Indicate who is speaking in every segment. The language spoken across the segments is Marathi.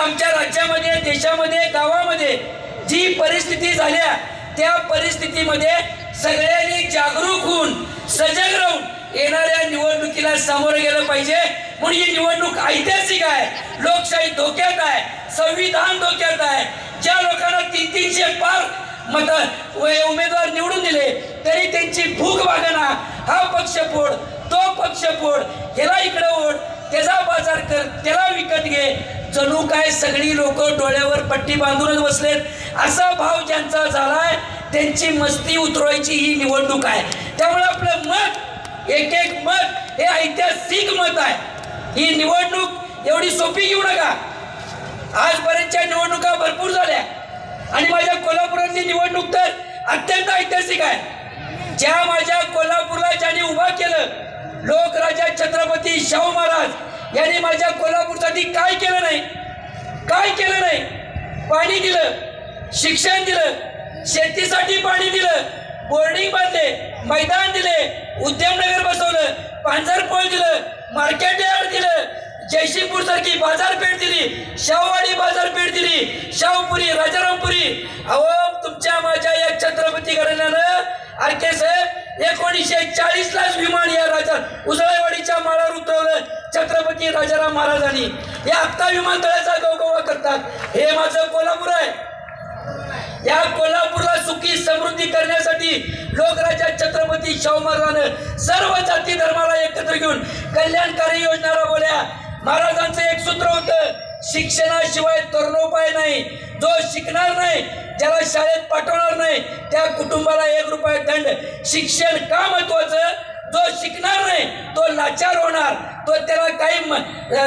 Speaker 1: आमच्या राज्यामध्ये देशामध्ये गावामध्ये जी परिस्थिती झाल्या त्या परिस्थितीमध्ये सगळ्यांनी जागरूक होऊन सजग राहून येणाऱ्या निवडणुकीला सामोरं गेलं पाहिजे. म्हणून ही निवडणूक ऐतिहासिक आहे. लोकशाही धोक्यात आहे. संविधान धोक्यात आहे. ज्या लोकांना तीन तीनशे पार मत उमेदवार निवडून दिले तरी त्यांची भूक वागणा हा पक्ष फोड तो पक्ष फोड ह्याला इकडे ओढ. त्याचा बाजार कर त्याला विकत घे. जणू काय सगळी लोक डोळ्यावर पट्टी बांधूनच बसलेत. असा भाव ज्यांचा झालाय त्यांची मस्ती उतरवायची ही निवडणूक आहे. त्यामुळे आपलं मत एक एक मत हे ऐतिहासिक मत आहे. ही निवडणूक एवढी सोपी घेऊ नका. आजपर्यंतच्या निवडणुका भरपूर झाल्या. आणि माझ्या कोल्हापुरातली निवडणूक तर अत्यंत ऐतिहासिक आहे. ज्या माझ्या कोल्हापूरला ज्याने उभा केलं लोकराजा छत्रपती शाहू महाराज यांनी माझ्या कोल्हापूरसाठी काय केलं नाही? काय केलं नाही? पाणी दिलं शिक्षण दिलं शेतीसाठी पाणी दिलं बोर्डिंग बांधले मैदान दिले उद्यमनगर बसवलं पांझरपोळ दिलं मार्केट यार्ड दिलं जयसिंगपूर सारखी बाजारपेठ दिली शाहवाडी बाजारपेठ दिली शाहपुरी राजारामपुरी. अहो तुमच्या माझ्या या छत्रपती घराण्यानं आरके साहेब एकोणीसशे चाळीस लाच विमान या राजा उजळेवाडीच्या माळावर उतरवलं छत्रपती राजाराम महाराजांनी. हे आत्ता विमानतळाचा गवगवा करतात. हे माझं कोल्हापूर आहे. या कोल्हापूरला सुखी समृद्धी करण्यासाठी लोकराजा छत्रपती शाहू महाराजानं सर्व जाती धर्माला एकत्र घेऊन कल्याणकारी योजना राबवल्या महाराजांचं एक सूत्र होतं शिक्षणाशिवाय तरुणोपाय नाही. जो शिकणार नाही ज्याला शाळेत पाठवणार नाही त्या कुटुंबाला एक रुपये दंड. शिक्षण का महत्वाचं? जो शिकणार नाही तो लाचार होणार. तो त्याला काही म-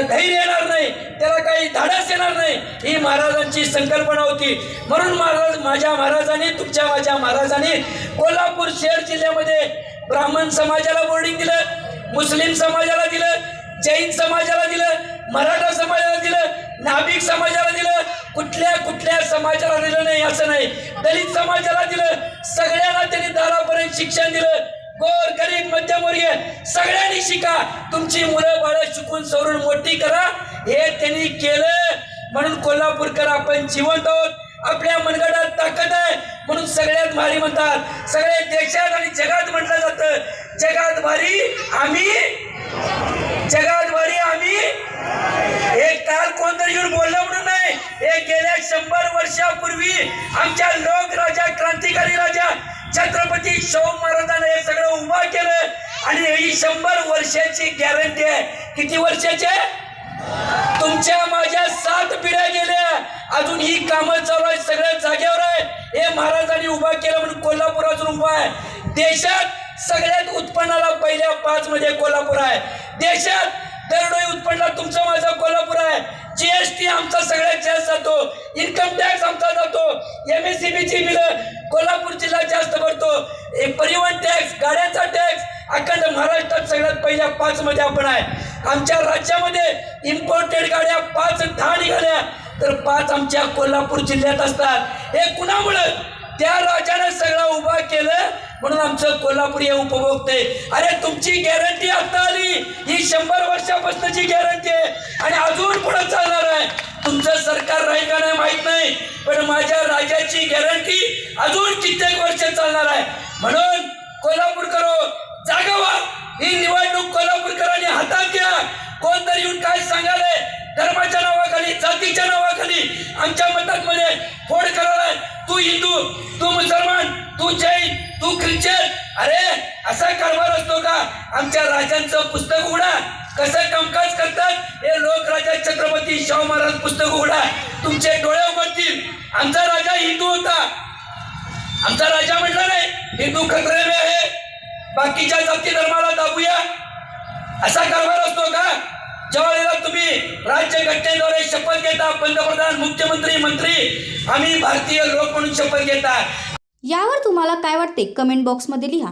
Speaker 1: धैर्य येणार नाही त्याला काही धाडस येणार नाही. ही महाराजांची संकल्पना होती. म्हणून महाराज माझ्या महाराजांनी तुमच्या माझ्या महाराजांनी कोल्हापूर शहर जिल्ह्यामध्ये ब्राह्मण समाजाला बोर्डिंग दिलं मुस्लिम समाजाला दिलं जैन समाजाला दिलं मराठा समाजाला दिलं नाभिक समाजाला दिलं कुठल्या कुठल्या समाजाला दिलं नाही असं नाही. दलित समाजाला दिलं सगळ्यांना त्यांनी दारापर्यंत शिक्षण दिलं. गोर गरीब मध्यमवर्गीय सगळ्यांनी शिका. तुमची मुलं बाळं शिकून सवरून मोठी करा. हे त्यांनी केलं. म्हणून कोल्हापूरकर आपण जिवंत आहोत. आपल्या मनगडात ताकद आहे. म्हणून सगळ्यात भारी म्हणतात. सगळ्या देशात आणि जगात म्हटलं जातं. जगात भारी आम्ही जगात भारी आम्ही हे काल कोणतरी येऊन बोललं म्हणून नाही हे गेल्या शंभर वर्षापूर्वी आमच्या लोक राजा क्रांतिकारी राजा छत्रपती शाहू महाराजांना हे सगळं उभा केलं. आणि ही शंभर वर्षाची गॅरंटी आहे. किती वर्षाची आहे? तुमच्या माझ्या सात पिढ्या गेल्या. अजून ही कामं चालू आहे सगळ्या जागेवर आहे हे महाराजांनी उभा केलं म्हणून कोल्हापूर अजून उभा आहे. देशात सगळ्यात उत्पन्नाला पहिल्या पाच मध्ये कोल्हापूर आहे. देशात दरडोई उत्पन्नाला तुमचं माझं कोल्हापूर आहे. जातो इन्कम टॅक्स आमचा जातो. एम एस सी बीची बिलं कोल्हापूर जिल्हा जास्त भरतो. परिवहन टॅक्स गाड्यांचा टॅक्स अखंड महाराष्ट्रात सगळ्यात पहिल्या पाच मध्ये आपण आहे. आमच्या राज्यामध्ये इम्पोर्टेड गाड्या पाच दहा निघाल्या. तर पाच आमच्या कोल्हापूर जिल्ह्यात असतात. हे कुणामुळं? त्या राजानं सगळं उभा केलं म्हणून आमचं कोल्हापूर हे उपभोगते अरे तुमची गॅरंटी आता आली. ही शंभर वर्षापासूनची गॅरंटी आहे. आणि अजून पुढे चालणार आहे. तुमचं सरकार राहील का नाही माहीत नाही. पण माझ्या राजाची गॅरंटी अजून कित्येक वर्ष चालणार आहे. म्हणून कोल्हापूरकर जागावा ही निवडणूक कोल्हापूरकरांनी हातात घ्या. कोणतरी येऊन काय सांगाले धर्माच्या नावाखाली जातीच्या नावाखाली आमच्या मतांमध्ये फोड करायला. तू हिंदू तू मुसलमान तू जैन तू ख्रिश्चन. अरे असा कारभार असतो का? आमच्या राजांचं पुस्तक उघडा. कसं कामकाज करतात? हे लोक राजा छत्रपती शाहू महाराज पुस्तक उघडा. तुमचे डोळे उघडतील. आमचा राजा हिंदू होता. आमचा राजा म्हटला नाही हिंदू खतरे आहे. बाकीच्या जाती धर्माला दाबूया. असा कारभार असतो का? ज्यावेळेला तुम्ही राज्य घटनेद्वारे शपथ घेता पंतप्रधान मुख्यमंत्री मंत्री आम्ही भारतीय लोक म्हणून शपथ घेता.
Speaker 2: यावर तुम्हाला काय वाटते? कमेंट बॉक्समध्ये लिहा.